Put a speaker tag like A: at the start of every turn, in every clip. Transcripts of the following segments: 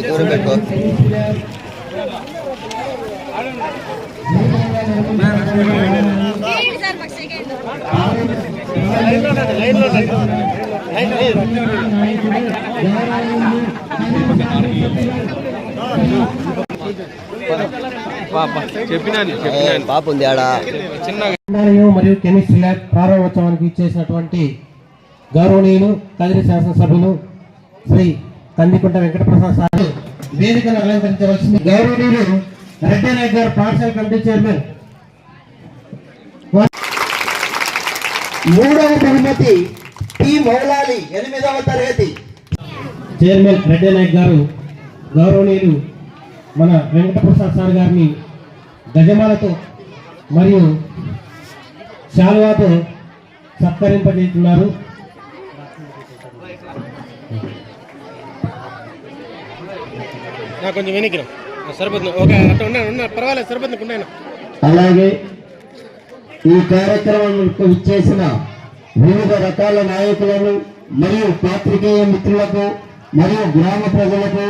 A: దూరం పెట్టుకో
B: సెకండ్
C: చెప్పినాను
A: పాప ఉంది ఆడ?
C: చిన్నగా
D: మరియు కెమిస్ట్రీ ల్యాబ్ ప్రారంభోత్సవానికి ఇచ్చేసినటువంటి గౌరవనీయులు కదిరి శాసనసభ్యులు శ్రీ కందికుంట వెంకటప్రసాద్ సార్ వేదికను అలంకరించవలసింది. గౌరవనీయులు రెడ్డి నాయక్ గారు పాఠశాల కమిటీ చైర్మన్.
E: మూడవ బహుమతి టి మౌలాలి ఎనిమిదవ తరగతి.
D: చైర్మన్ రెడ్డి నాయక్ గారు గౌరవనీయులు మన వెంకటప్రసాద్ సార్ గారిని గజమాలతో మరియు శాలువాతో సత్కరింపజేస్తున్నారు.
C: కొంచెం వెనక్కి. సరిపోతుంది. ఓకే అట్లా ఉన్నాను ఉన్నా పర్వాలేదు సరిపోతుంది. ఉన్నాను
E: అలాగే ఈ కార్యక్రమంకు ఇచ్చేసిన వివిధ రకాల నాయకులను మరియు పాత్రికేయ మిత్రులకు మరియు గ్రామ ప్రజలకు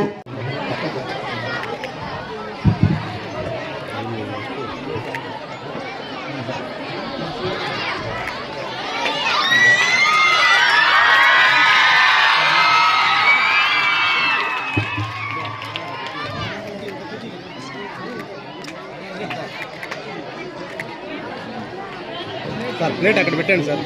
C: రేట్ అక్కడ పెట్టండి సార్.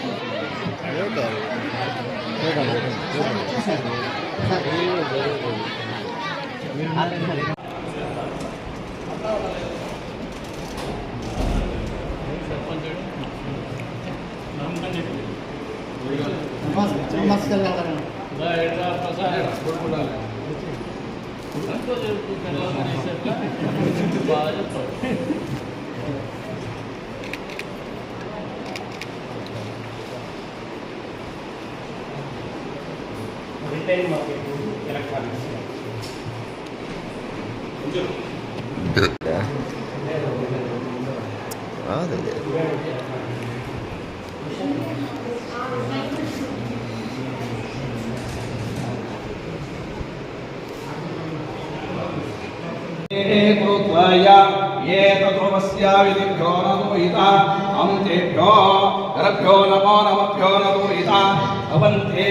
A: అదే
F: कृत्वाय ये तत्रोपस्याविधिभ्यो न दूहिता अन्तेभ्यो गरभ्यो नमो नमभ्यो न दूहिता भवन्ते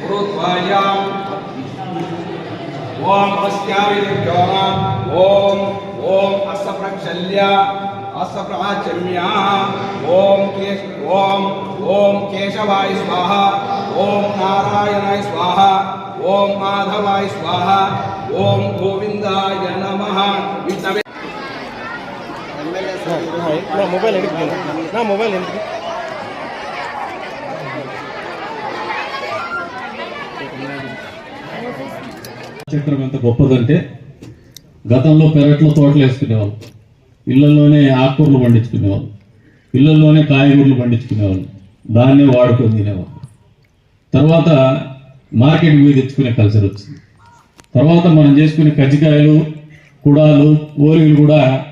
F: गुरुद्वायाम् ॐ अस्याविदेभ्यो ॐ ॐ असप्रक्षल्य स्वाहा। ॐ नारायणाय स्वाहा। ॐ माधवाय स्वाहा। ॐ गोविन्दाय नमः।
C: ನಾ ಮೊಬೈಲ್ ಹಿಡಿತೀನಿ చిత్రం
G: చక్రం ఎంత గొప్పదంటే గతంలో పెరట్లో తోటలు వేసుకునేవాళ్ళు. ఇళ్ళలోనే ఆకుకూరలు పండించుకునేవాళ్ళు. ఇళ్ళలోనే కాయగూరలు పండించుకునేవాళ్ళు. దాన్నే వాడుకొని తినేవాళ్ళు. తర్వాత మార్కెట్ మీద తెచ్చుకునే కల్చర్ వచ్చింది. తర్వాత మనం చేసుకునే కజ్జికాయలు కుడాలు ఓలిలు కూడా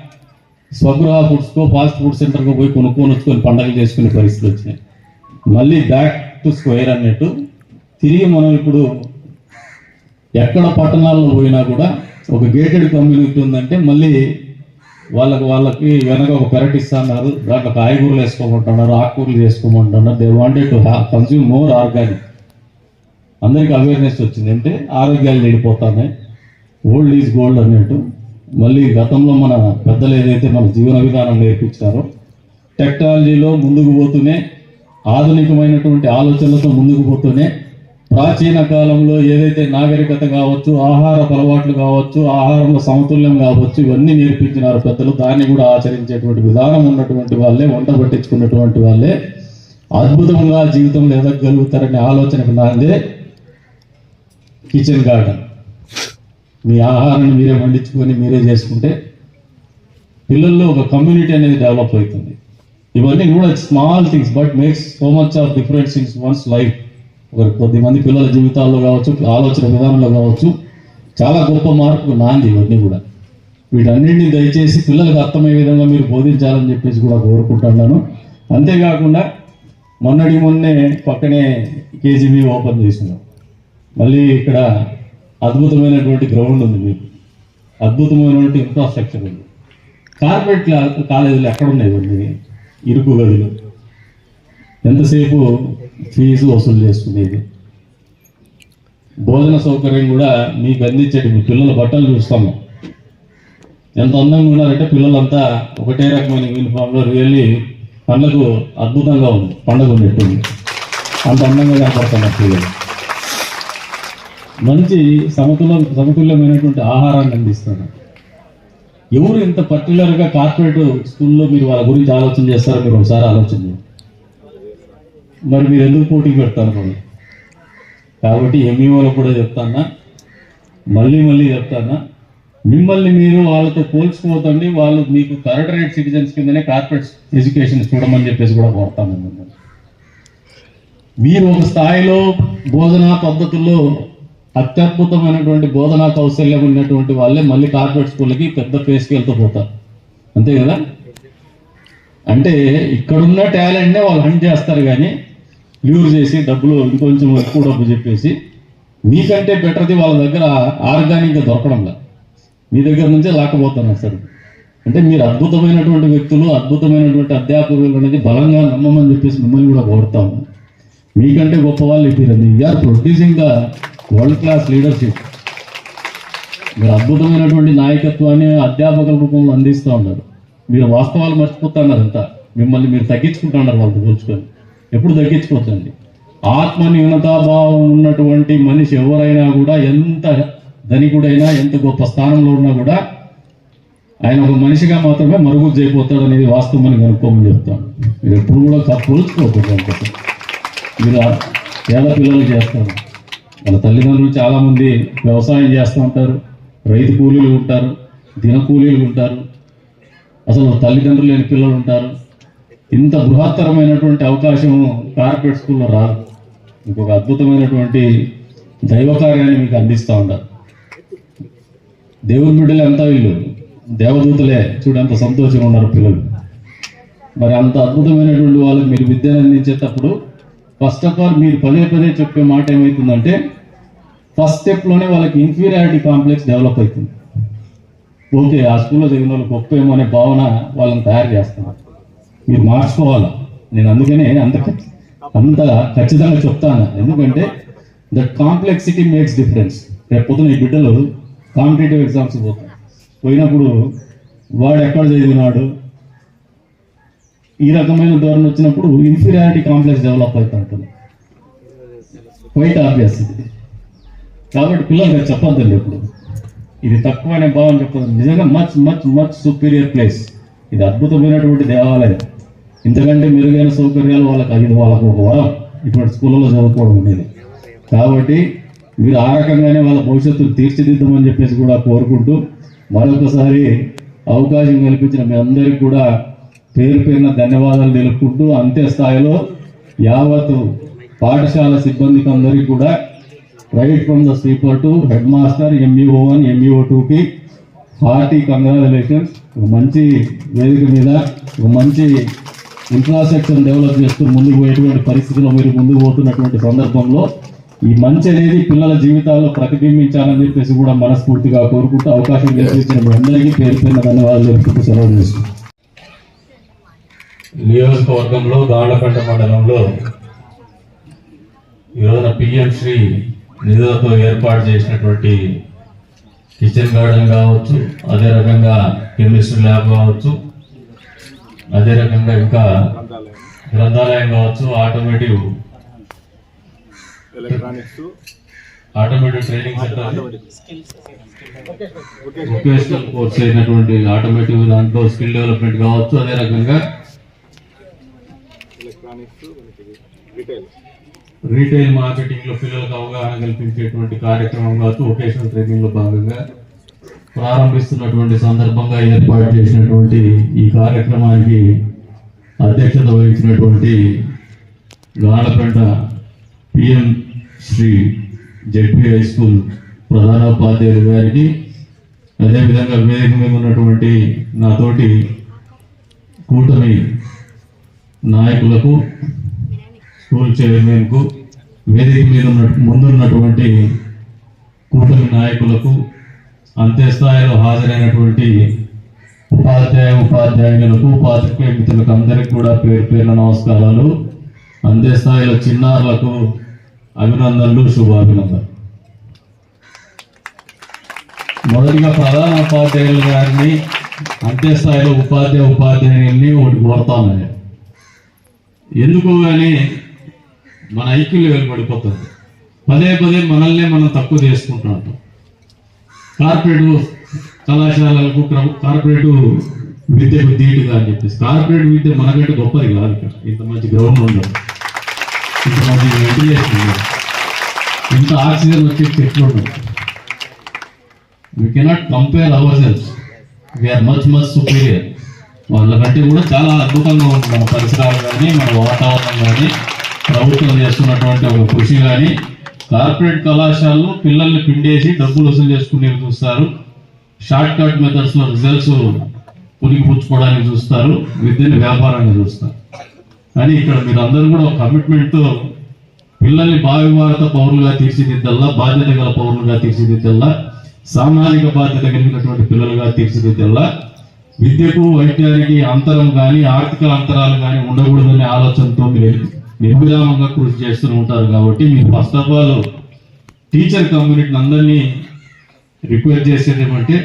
G: స్వగృహ ఫుడ్స్కో ఫాస్ట్ ఫుడ్ సెంటర్కో పోయి కొనుక్కొని వచ్చుకొని పండగలు చేసుకునే పరిస్థితులు వచ్చినాయి మళ్ళీ బ్యాక్ టు స్క్వేర్ అన్నట్టు తిరిగి మనం ఇప్పుడు ఎక్కడ పట్టణాల్లో పోయినా కూడా ఒక గేటెడ్ కమ్యూనిటీ ఉందంటే మళ్ళీ వాళ్ళకి వాళ్ళకి వెనక ఒక పెరట్ ఇస్తున్నారు. దాంట్లో కాయగూరలు వేసుకోమంటున్నారు ఆకుకూరలు చేసుకోమంటున్నారు they wanted to consume more organic అందరికీ అవేర్నెస్ వచ్చింది. అంటే ఆరోగ్యాలు చెడిపోతున్నాయి. ఓల్డ్ ఈజ్ గోల్డ్ అన్నట్టు. మళ్ళీ గతంలో మన పెద్దలు ఏదైతే మన జీవన విధానం నేర్పించారో టెక్నాలజీలో ముందుకు పోతూనే ఆధునికమైనటువంటి ఆలోచనలతో ముందుకు పోతూనే ప్రాచీన కాలంలో ఏదైతే నాగరికత కావచ్చు ఆహార అలవాట్లు కావచ్చు ఆహారంలో సమతుల్యం కావచ్చు ఇవన్నీ నేర్పించినారు పెద్దలు. దాన్ని కూడా ఆచరించేటువంటి విధానం ఉన్నటువంటి వాళ్ళే వంట పట్టించుకున్నటువంటి వాళ్ళే. అద్భుతంగా జీవితంలో ఎదగలుగుతారనే ఆలోచనకు నాందే. Kitchen garden. మీ ఆహారాన్ని మీరే వండించుకొని మీరే చేసుకుంటే పిల్లల్లో ఒక కమ్యూనిటీ అనేది డెవలప్ అవుతుంది. ఇవన్నీ కూడా small things but makes so much of different things once life ఒక కొద్ది మంది పిల్లల జీవితాల్లో కావచ్చు ఆలోచన విధానంలో కావచ్చు చాలా గొప్ప మార్పు నాంది ఇవన్నీ కూడా. వీటన్నింటినీ దయచేసి పిల్లలకు అర్థమయ్యే విధంగా మీరు బోధించాలని చెప్పేసి కూడా కోరుకుంటున్నాను అంతేకాకుండా మొన్నటి మొన్నే పక్కనే కేజీబీ ఓపెన్ చేసినాం. మళ్ళీ ఇక్కడ అద్భుతమైనటువంటి గ్రౌండ్ ఉంది మీకు. అద్భుతమైనటువంటి ఇన్ఫ్రాస్ట్రక్చర్ ఉంది. కార్పొరేట్ కాలేజీలు ఎక్కడ ఉన్నాయి ఇవన్నీ? ఇరుకు గదులు. ఎంతసేపు ఫీజు వసూలు చేసుకునేది. భోజన సౌకర్యం కూడా మీకు అందించేది మీ పిల్లల బట్టలు చూస్తాము. ఎంత అందంగా ఉన్నారంటే పిల్లలంతా ఒకటే రకమైన యూనిఫామ్లో రియల్లీ పండుగ అద్భుతంగా ఉంది. పండుగ ఉన్నట్టుంది అంత అందంగా కనపడుతున్నారు పిల్లలు. మంచి సమతుల సమతుల్యమైనటువంటి ఆహారాన్ని అందిస్తారు. ఎవరు ఇంత పర్టికులర్గా కార్పొరేట్ స్కూల్లో మీరు వాళ్ళ గురించి ఆలోచన చేస్తారో మీరు ఒకసారి ఆలోచన చేయండి. మరి మీరు ఎందుకు పోటీ పెడతారు మరి? కాబట్టి ఎంఈఓలకు కూడా చెప్తానా? మళ్ళీ మళ్ళీ చెప్తానా? మిమ్మల్ని మీరు వాళ్ళతో పోల్చుకోవద్దండి. వాళ్ళు మీకు థర్డ్ సిటిజన్స్ కిందనే కార్పొరేట్ ఎడ్యుకేషన్ చూడమని చెప్పేసి కూడా కోరుతాము మీరు ఒక స్థాయిలో బోధనా పద్ధతుల్లో అత్యద్భుతమైనటువంటి బోధనా కౌశల్యం ఉన్నటువంటి వాళ్ళే మళ్ళీ కార్పొరేట్ స్కూళ్ళకి పెద్ద ఫేస్కి వెళ్తూ పోతారు. అంతే కదా? అంటే ఇక్కడున్న టాలెంట్నే వాళ్ళు హంట్ చేస్తారు కానీ ల్యూర్ చేసి డబ్బులు ఇంకొంచెం ఎక్కువ డబ్బు చెప్పేసి మీకంటే బెటర్ది వాళ్ళ దగ్గర ఆర్గానిక్గా దొరకడంలా మీ దగ్గర నుంచే లాక్కపోతాను సార్. అంటే మీరు అద్భుతమైనటువంటి వ్యక్తులు అద్భుతమైనటువంటి అధ్యాపకులు అనేది బలంగా నమ్మమని చెప్పేసి మిమ్మల్ని కూడా కోరుతాము మీకంటే గొప్ప వాళ్ళు ఇప్పారండి you are producing the world class leadership మీరు అద్భుతమైనటువంటి నాయకత్వాన్ని అధ్యాపకుల రూపంలో అందిస్తూ ఉన్నారు. మీరు వాస్తవాలు మర్చిపోతున్నారు అంతా. మిమ్మల్ని మీరు తగ్గించుకుంటున్నారు వాళ్ళతో పోల్చుకొని. ఎప్పుడు తగ్గించుకోవద్దండి ఆత్మ న్యూనతాభావం ఉన్నటువంటి మనిషి ఎవరైనా కూడా ఎంత ధనికుడైనా ఎంత గొప్ప స్థానంలో ఉన్నా కూడా ఆయన ఒక మనిషిగా మాత్రమే మరుగుజ్జు అయిపోతాడు అనేది వాస్తవం అని కనుక్కోమని చెప్తాను. మీరు ఎప్పుడు కూడా కా- పోల్చుకోకూడదు అంతే. మీరు పేద పిల్లలు చేస్తారు. వాళ్ళ తల్లిదండ్రులు చాలామంది వ్యవసాయం చేస్తూ ఉంటారు రైతు కూలీలు ఉంటారు దిన కూలీలు ఉంటారు. అసలు తల్లిదండ్రులు లేని పిల్లలు ఉంటారు. ఇంత బృహత్తరమైనటువంటి అవకాశం కార్పొరేట్ స్కూల్లో రాదు. మీకు ఒక అద్భుతమైనటువంటి దైవ కార్యాన్ని మీకు అందిస్తూ ఉంటారు దేవుని బిడ్డలే అంత వీళ్ళు. దేవదూతలే చూడంత సంతోషంగా ఉన్నారు పిల్లలు. మరి అంత అద్భుతమైనటువంటి వాళ్ళకి మీరు విద్యను అందించేటప్పుడు ఫస్ట్ ఆఫ్ ఆల్ మీరు పదే పదే చెప్పే మాట ఏమవుతుందంటే ఫస్ట్ స్టెప్లోనే వాళ్ళకి ఇన్ఫీరియారిటీ కాంప్లెక్స్ డెవలప్ అవుతుంది. ఓకే ఆ స్కూల్లో చదివిన వాళ్ళు గొప్ప ఏమో అనే భావన వాళ్ళని తయారు చేస్తున్నారు. మీరు మార్చుకోవాలి. నేను అందుకనే అంత అంత ఖచ్చితంగా చెప్తాను. ఎందుకంటే దట్ కాంప్లెక్సిటీ మేక్స్ డిఫరెన్స్ రేపు ఈ బిడ్డలు కాంపిటేటివ్ ఎగ్జామ్స్ పోతాయి పోయినప్పుడు వాడు ఎక్కడ చదివినాడు? ఈ రకమైన ధోరణి వచ్చినప్పుడు ఇన్ఫీరియారిటీ కాంప్లెక్స్ డెవలప్ అవుతూ ఉంటుంది క్వైట్ ఆబ్వియస్ ఇది. కాబట్టి పిల్లలు చెప్పొద్దండి ఇప్పుడు ఇది తక్కువ అనే భావం చెప్పదు నిజంగా much much much superior place ఇది అద్భుతమైనటువంటి దేవాలయం. ఇంతకంటే మెరుగైన సౌకర్యాలు వాళ్ళకి అది వాళ్ళకు ఒక వరం. ఇటువంటి స్కూళ్ళలో చదువుకోవడం అనేది. కాబట్టి మీరు ఆ రకంగానే వాళ్ళ భవిష్యత్తును తీర్చిదిద్దామని చెప్పేసి కూడా కోరుకుంటూ మరొకసారి అవకాశం కల్పించిన మీ అందరికీ కూడా పేరు పేరున ధన్యవాదాలు తెలుపుకుంటూ అంతే స్థాయిలో యావత్ పాఠశాల సిబ్బందికి అందరికీ కూడా right from the sweeper to head master MEO one MEO టూకి హార్టీ కంగ్రాచులేషన్స్. ఒక మంచి వేదిక మీద ఒక మంచి ఇన్ఫ్రాస్ట్రక్చర్ డెవలప్ చేస్తూ ముందుకు పోయేటువంటి పరిస్థితిలో మీరు ముందుకు పోతున్నటువంటి సందర్భంలో ఈ మంచి అనేది పిల్లల జీవితాల్లో ప్రతిబింబించాలని చెప్పేసి కూడా మనస్ఫూర్తిగా కోరుకుంటూ అవకాశం కల్పించిన మీ అందరికీ పేరు పేరున ధన్యవాదాలు తెలుపుతూ సెలవు చేస్తున్నాను నియోజకవర్గంలో గాండ్లపేట మండలంలో ఈ రోజున పిఎం శ్రీ నిధులతో ఏర్పాటు చేసినటువంటి కిచెన్ గార్డెన్ కావచ్చు అదే రకంగా కెమిస్ట్రీ ల్యాబ్ కావచ్చు అదే రకంగా ఇంకా గ్రంథాలయం. కావచ్చు automotive automotive training centre. Vocational course అయినటువంటి ఆటోమేటివ్ దాంట్లో స్కిల్ డెవలప్మెంట్ కావచ్చు అదే రకంగా రీటైల్ మార్కెటింగ్లో పిల్లలకు అవగాహన కల్పించేటువంటి కార్యక్రమం కావచ్చు వొకేషనల్ ట్రైనింగ్లో భాగంగా. ప్రారంభిస్తున్నటువంటి సందర్భంగా ఏర్పాటు చేసినటువంటి ఈ కార్యక్రమానికి అధ్యక్షత వహించినటువంటి Gadapenta PM Shri ZP high school ప్రధానోపాధ్యాయులు గారికి అదేవిధంగా వేదిక మీద ఉన్నటువంటి నాతోటి కూటమి నాయకులకు స్కూల్ చైర్మన్కు వేదిక మీద ఉన్న ముందున్నటువంటి కూటమి నాయకులకు అంత్యస్థాయిలో హాజరైనటువంటి ఉపాధ్యాయ ఉపాధ్యాయులకు పాత్రికేయ మిత్రులకు అందరికీ కూడా పేరు పేర్ల నమస్కారాలు. అంత్యస్థాయిలో చిన్నారులకు అభినందనలు శుభాభినందనలు. మొదటిగా ప్రధాన ఉపాధ్యాయులు గారిని అంత్యస్థాయిలో ఉపాధ్యాయ ఉపాధ్యాయుల్ని ఒకటి కోరుతాను ఎందుకు కానీ మన ఐక్యులు వెలువడిపోతుంది. పదే పదే మనల్నే మనం తక్కువ చేసుకుంటున్నాం కార్పొరేట్ కళాశాలలకు కార్పొరేట్ విద్యకు ధీటుగా అని చెప్పేసి. కార్పొరేట్ విద్య మనకంటే గొప్పది కాదు ఇక్కడ. ఇంత మంచి గ్రౌండ్ ఉండదు ఇంత మంచి వెంటిలేషన్ ఉండదు ఇంత ఆక్సిజన్ వచ్చే చెట్లు ఉండవు we cannot compare ourselves we are much much superior వాళ్ళకంటే కూడా చాలా అద్భుతంగా ఉంటుంది మన పరిసరాలు కానీ మన వాతావరణం కానీ ప్రభుత్వం చేస్తున్నటువంటి ఒక కృషి కానీ కార్పొరేట్ కళాశాలలో పిల్లల్ని పిండేసి డబ్బులు వసూలు చేసుకునేవి చూస్తారు. షార్ట్ కట్ మెథడ్స్లో రిజల్ట్స్ పుచ్చుకోవడానికి చూస్తారు. విద్యను వ్యాపారాన్ని చూస్తారు. కానీ ఇక్కడ మీరందరూ కూడా ఒక కమిట్మెంట్ పిల్లల్ని భావి భారత పౌరులుగా తీర్చిదిద్దల్లా బాధ్యత గల పౌరులుగా తీర్చిదిద్దల్లా సామాజిక బాధ్యత కలిగినటువంటి పిల్లలుగా తీర్చిదిద్దల్లా విద్యకు వైద్యానికి అంతరం కానీ ఆర్థిక అంతరాలు కానీ ఉండకూడదనే ఆలోచనతో మీరు నిర్విరామంగా కృషి చేస్తూ ఉంటారు కాబట్టి మీరు ఫస్ట్ ఆఫ్ ఆల్ టీచర్ కమ్యూనిటీని అందరినీ రిక్వెస్ట్ చేసేది ఏమంటే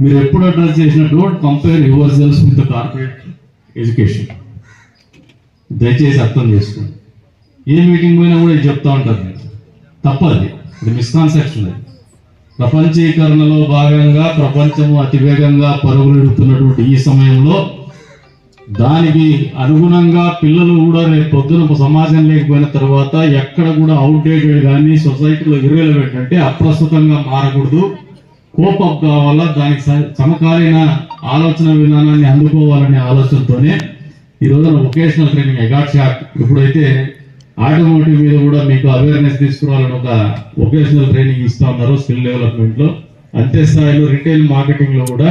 G: మీరు ఎప్పుడు అడ్రస్ చేసిన don't compare yourselves with corporate education దయచేసి అర్థం చేసుకోండి. ఏ మీటింగ్ పోయినా కూడా ఇది చెప్తా ఉంటారు తప్పది. ఇది మిస్కాన్సెప్షన్ అది. ప్రపంచీకరణలో భాగంగా ప్రపంచము అతివేగంగా పరుగులెడుతున్నటువంటి ఈ సమయంలో దానికి అనుగుణంగా పిల్లలు కూడా రేపు పొద్దున సమాజం లేకపోయిన తర్వాత ఎక్కడ కూడా అవుట్డేటెడ్ కానీ సొసైటీలో ఇర్రెలవెంట్ అంటే అప్రస్తుతంగా మారకూడదు. కోపప్ కావాలా దానికి సమకాలీన ఆలోచన విధానాన్ని అందుకోవాలనే ఆలోచనతోనే ఈ రోజున వొకేషనల్ ట్రైనింగ్ ఎగాట్ షాక్ ఇప్పుడైతే ఆటోమోటివ్ మీద కూడా మీకు అవేర్నెస్ తీసుకురావాలని ఒక వొకేషనల్ ట్రైనింగ్ ఇస్తా ఉన్నారు స్కిల్ డెవలప్మెంట్లో అంతే స్థాయిలో రిటైల్ మార్కెటింగ్లో కూడా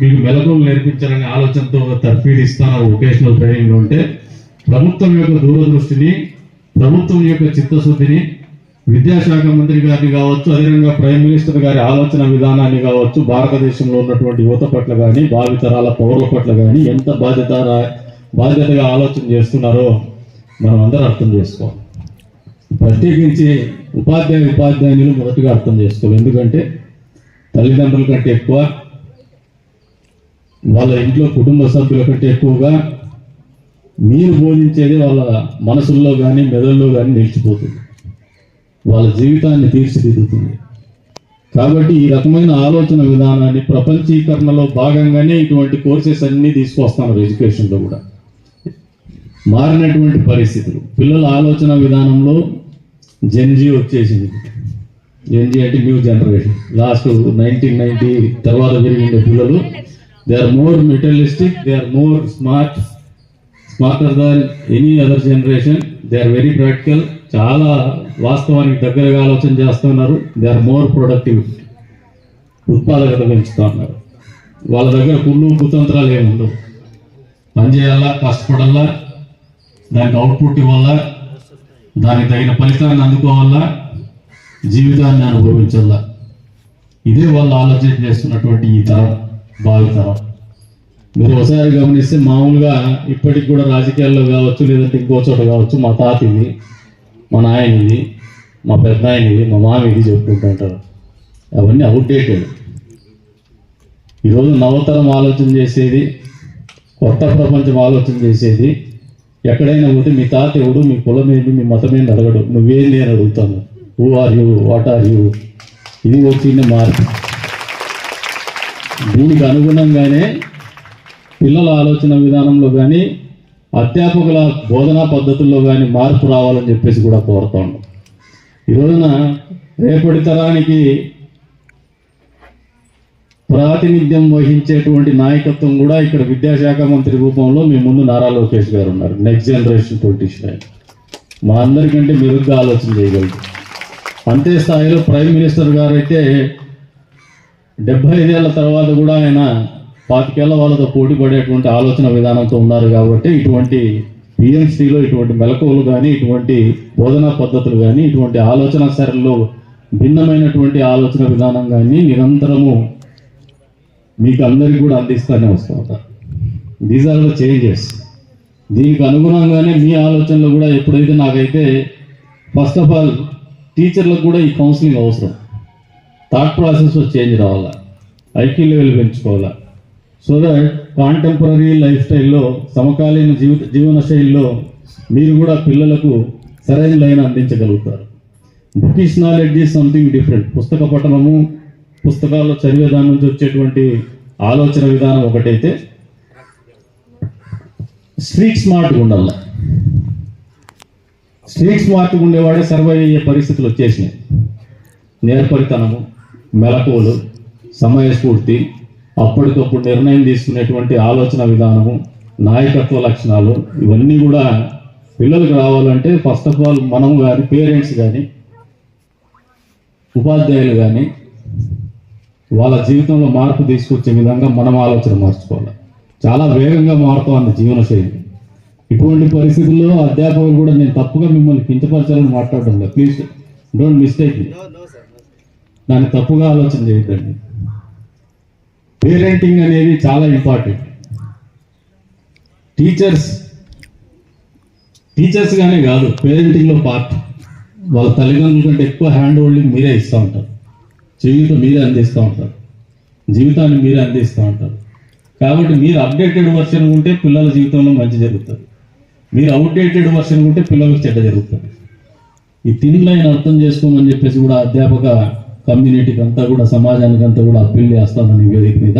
G: మీకు మెలకులు నేర్పించాలనే ఆలోచనతో ఒక తర్ఫీదు ఇస్తాను వొకేషనల్ ట్రైనింగ్ ఉంటే. ప్రభుత్వం యొక్క దూరదృష్టిని ప్రభుత్వం యొక్క చిత్తశుద్ధిని విద్యాశాఖ మంత్రి గారిని కావచ్చు అదేవిధంగా ప్రైమ్ మినిస్టర్ గారి ఆలోచన విధానాన్ని కావచ్చు భారతదేశంలో ఉన్నటువంటి యువత పట్ల కానీ భావితరాల పౌరుల పట్ల కానీ ఎంత బాధ్యత బాధ్యతగా ఆలోచన చేస్తున్నారో మనం అందరూ అర్థం చేసుకోవాలి. ప్రత్యేకించి ఉపాధ్యాయ ఉపాధ్యాయులు మొదటిగా అర్థం చేసుకోవాలి. ఎందుకంటే తల్లిదండ్రుల కంటే ఎక్కువ వాళ్ళ ఇంట్లో కుటుంబ సభ్యుల కంటే ఎక్కువగా మీరు బోధించేది వాళ్ళ మనసుల్లో కానీ మెదడులో కానీ నిలిచిపోతుంది. వాళ్ళ జీవితాన్ని తీర్చిదిద్దుతుంది. కాబట్టి ఈ రకమైన ఆలోచన విధానాన్ని ప్రపంచీకరణలో భాగంగానే ఇటువంటి కోర్సెస్ అన్నీ తీసుకొస్తున్నారు ఎడ్యుకేషన్లో కూడా. మారినటువంటి పరిస్థితులు. పిల్లల ఆలోచన విధానంలో జెన్జీ వచ్చేసింది. జెన్జీ అంటే new generation. Last nineteen ninety తర్వాత పెరిగిన పిల్లలు they are more materialistic they are more smart smarter than any other generation they are very practical చాలా వాస్తవానికి దగ్గరగా ఆలోచన చేస్తున్నారు. దే ఆర్ మోర్ ప్రొడక్టివ్ ఉత్పాదకత పెంచుతూ ఉన్నారు. వాళ్ళ దగ్గర కుళ్ళు కుతంత్రాలు ఏమి ఉండవు. పని కష్టపడాలా దానికి అవుట్పుట్ ఇవ్వాలా దానికి తగిన ఫలితాన్ని అందుకోవాలా జీవితాన్ని అనుభవించాలా. ఇదే వాళ్ళు ఆలోచన చేస్తున్నటువంటి ఈ తరం. భావి మీరు ఒకసారి గమనిస్తే మామూలుగా ఇప్పటికి కూడా రాజకీయాల్లో కావచ్చు లేదంటే ఇంకో చోట కావచ్చు మా తాత ఇది మా నాయన ఇది మా పెద్ద ఆయన ఇది మా మామ ఇది చెప్పుకుంటుంటారు అవన్నీ అవుట్డేటెడ్ ఈరోజు నవతరం ఆలోచన చేసేది కొత్త ప్రపంచం ఆలోచన చేసేది ఎక్కడైనా పోతే మీ తాత ఎవడు మీ కులం ఏంటి మీ మతం ఏంటి అడగడు. నువ్వేంది అని అడుగుతాను. Who are you what are you ఇది వచ్చిన మార్పు. దీనికి అనుగుణంగానే పిల్లల ఆలోచన విధానంలో కానీ అధ్యాపకుల బోధనా పద్ధతుల్లో కానీ మార్పు రావాలని చెప్పేసి కూడా కోరుతా ఉన్నాం. ఈ రోజున రేపటి తరానికి ప్రాతినిధ్యం వహించేటువంటి నాయకత్వం కూడా ఇక్కడ విద్యాశాఖ మంత్రి రూపంలో మీ ముందు నారా లోకేష్ గారు ఉన్నారు. నెక్స్ట్ జనరేషన్ పొలిటీషియన్ మా అందరికంటే మెరుగ్గా ఆలోచన చేయగలరు అంతే స్థాయిలో ప్రైమ్ మినిస్టర్ గారు అయితే డెబ్బై ఐదేళ్ళ తర్వాత కూడా ఆయన పాతికేళ్ళ వాళ్ళతో పోటీ పడేటువంటి ఆలోచన విధానంతో ఉన్నారు కాబట్టి ఇటువంటి పిఎంసీలో ఇటువంటి మెలకువలు కానీ ఇటువంటి బోధనా పద్ధతులు కానీ ఇటువంటి ఆలోచన సరళిలో భిన్నమైనటువంటి ఆలోచన విధానం కానీ నిరంతరము మీకు అందరికీ కూడా అందిస్తూనే వస్తూ ఉంటారు. దీస్ ఆర్ ద చేంజెస్ దీనికి అనుగుణంగానే మీ ఆలోచనలు కూడా ఎప్పుడైతే నాకైతే ఫస్ట్ ఆఫ్ ఆల్ టీచర్లకు కూడా ఈ కౌన్సిలింగ్ అవసరం. థాట్ ప్రాసెస్లో చేంజ్ రావాలా ఐక్యూ లెవెల్ పెంచుకోవాలా. సో దట్ కాంటెంపరీ లైఫ్ స్టైల్లో సమకాలీన జీవిత జీవన శైలిలో మీరు కూడా పిల్లలకు సరైన line అందించగలుగుతారు. Bookish knowledge is something different పుస్తక పఠనము పుస్తకాల్లో చదివే దాని నుంచి వచ్చేటువంటి ఆలోచన విధానం ఒకటైతే స్ట్రీట్ స్మార్ట్గా ఉండాలి స్ట్రీట్ స్మార్ట్గా ఉండేవాడే సర్వైవ్ అయ్యే పరిస్థితులు వచ్చేసినాయి. నేర్పరితనము మెలకువలు సమయస్ఫూర్తి అప్పటికప్పుడు నిర్ణయం తీసుకునేటువంటి ఆలోచన విధానము నాయకత్వ లక్షణాలు ఇవన్నీ కూడా పిల్లలకు రావాలంటే ఫస్ట్ ఆఫ్ ఆల్ మనం కానీ పేరెంట్స్ కానీ ఉపాధ్యాయులు కానీ వాళ్ళ జీవితంలో మార్పు తీసుకొచ్చే విధంగా మనం ఆలోచన మార్చుకోవాలి. చాలా వేగంగా మారుతోంది జీవన శైలి. ఇటువంటి పరిస్థితుల్లో అధ్యాపకులు కూడా నేను తప్పుగా మిమ్మల్ని కించపరచాలని మాట్లాడడం లేదు. ప్లీజ్ డోంట్ మిస్టేక్ దాన్ని తప్పుగా ఆలోచన చేయొద్దండి పేరెంటింగ్ అనేది చాలా ఇంపార్టెంట్ టీచర్స్ టీచర్స్గానే కాదు పేరెంటింగ్లో పార్ట్ వాళ్ళ తల్లిదండ్రుల కంటే ఎక్కువ హ్యాండ్ హోల్డింగ్ మీరే ఇస్తూ ఉంటారు. జీవితం మీరే అందిస్తూ ఉంటారు. జీవితాన్ని మీరే అందిస్తూ ఉంటారు. కాబట్టి మీరు అప్డేటెడ్ వర్షన్ ఉంటే పిల్లల జీవితంలో మంచి జరుగుతుంది. మీరు అవుట్డేటెడ్ వర్షన్ ఉంటే పిల్లలకు చెడ్డ జరుగుతుంది. ఈ తిన్ లైన్ అర్థం చేసుకోమని చెప్పేసి కూడా అధ్యాపక కమ్యూనిటీకి అంతా కూడా సమాజానికి అంతా కూడా అప్పీల్ చేస్తామని వేదిక మీద